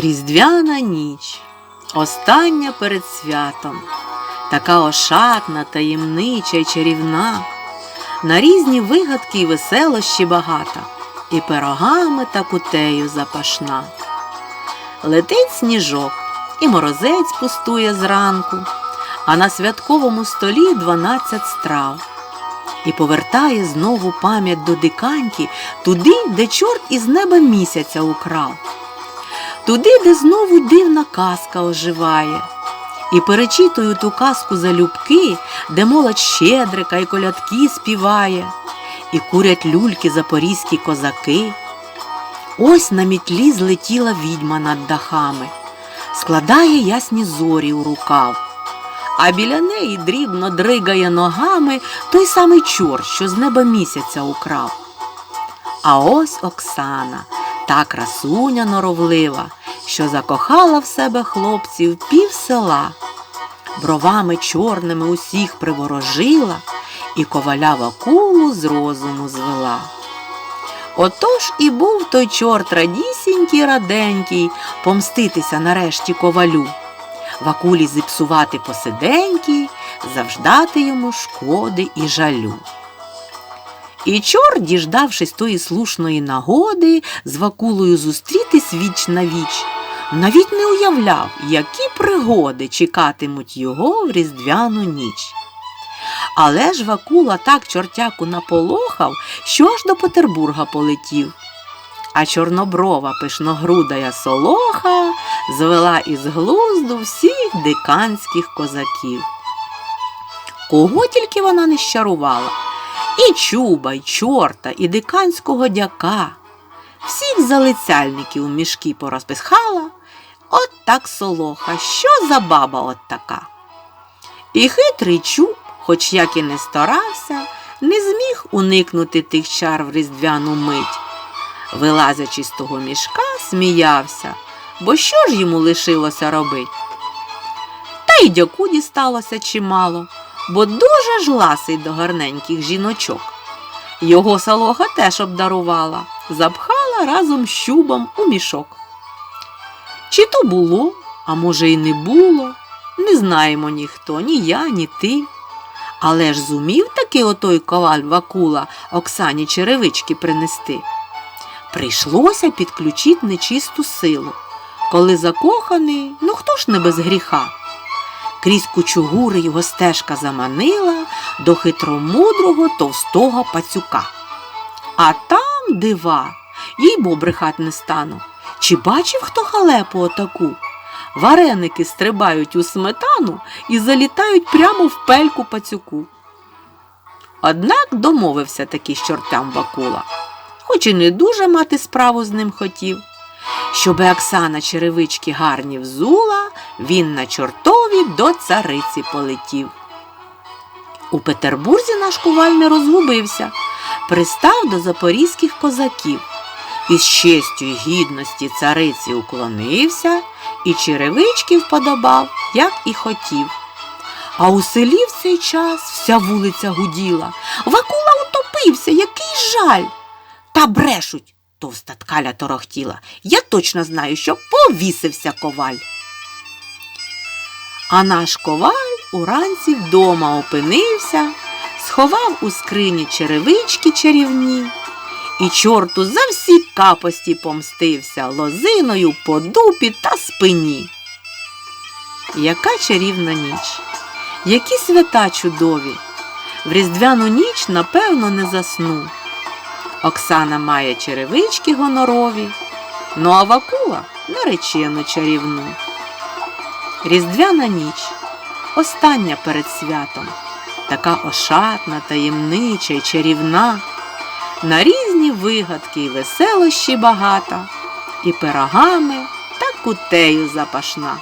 Різдвяна ніч, остання перед святом, така ошатна, таємнича й чарівна, на різні вигадки й веселощі багата, і пирогами та кутею запашна. Летить сніжок, і морозець пустує зранку, а на святковому столі дванадцять страв. І повертає знову пам'ять до диканьки туди, де чорт із неба місяця украв туди, де знову дивна казка оживає. І перечитую ту казку залюбки, де молодь щедрика і колядки співає, і курять люльки запорізькі козаки. Ось на мітлі злетіла відьма над дахами, складає ясні зорі у рукав, а біля неї дрібно дригає ногами той самий чорт, що з неба місяця украв. А ось Оксана, та красуня норовлива, що закохала в себе хлопців пів села, бровами чорними усіх приворожила і коваля Вакулу з розуму звела. Отож і був той чорт радісінький раденький помститися нарешті ковалю, Вакулі зіпсувати посиденькі, завждати йому шкоди і жалю. І чор, діждавшись тої слушної нагоди, з Вакулою зустрітись віч на віч, навіть не уявляв, які пригоди чекатимуть його в різдвяну ніч. Але ж Вакула так чортяку наполохав, що аж до Петербурга полетів. А чорноброва пишногрудая солоха звела із глузду всіх диканських козаків. Кого тільки вона не щарувала, і чуба, і чорта, і диканського дяка. Всіх залицяльників у мішки порозписхала, от так солоха, що за баба от така. І хитрий чуб, хоч як і не старався, не зміг уникнути тих чар в різдвяну мить. Вилазячи з того мішка, сміявся, бо що ж йому лишилося робить? Та й дяку дісталося чимало, бо дуже ж ласий до гарненьких жіночок. Його салоха теж обдарувала, запхала разом з щубом у мішок. Чи то було, а може й не було, не знаємо ніхто, ні я, ні ти. Але ж зумів таки отой коваль Вакула Оксані черевички принести. Прийшлося підключити нечисту силу. Коли закоханий, ну хто ж не без гріха? Крізь кучугури його стежка заманила до хитромудрого товстого пацюка. А там дива, їй бо брехать не стану. Чи бачив хто халепу отаку? Вареники стрибають у сметану і залітають прямо в пельку пацюку. Однак домовився таки з чортям Бакула, хоч і не дуже мати справу з ним хотів. Щоби Оксана черевички гарні взула, він на чортові до цариці полетів. У Петербурзі наш коваль не розгубився, пристав до запорізьких козаків. Із честю й гідності цариці уклонився і черевички вподобав, як і хотів. А у селі в цей час вся вулиця гуділа. Вакула утопився, який жаль. Та брешуть, товста ткаля торохтіла. Я точно знаю, що повісився коваль. А наш коваль уранці вдома опинився, сховав у скрині черевички чарівні, і чорту за всі капості помстився лозиною по дупі та спині. Яка чарівна ніч, які свята чудові! В різдвяну ніч, напевно, не засну. Оксана має черевички гонорові, ну а Вакула наречену чарівну. Різдвяна ніч, остання перед святом, така ошатна, таємнича й чарівна, на різні вигадки й веселощі багата, і пирогами та кутею запашна.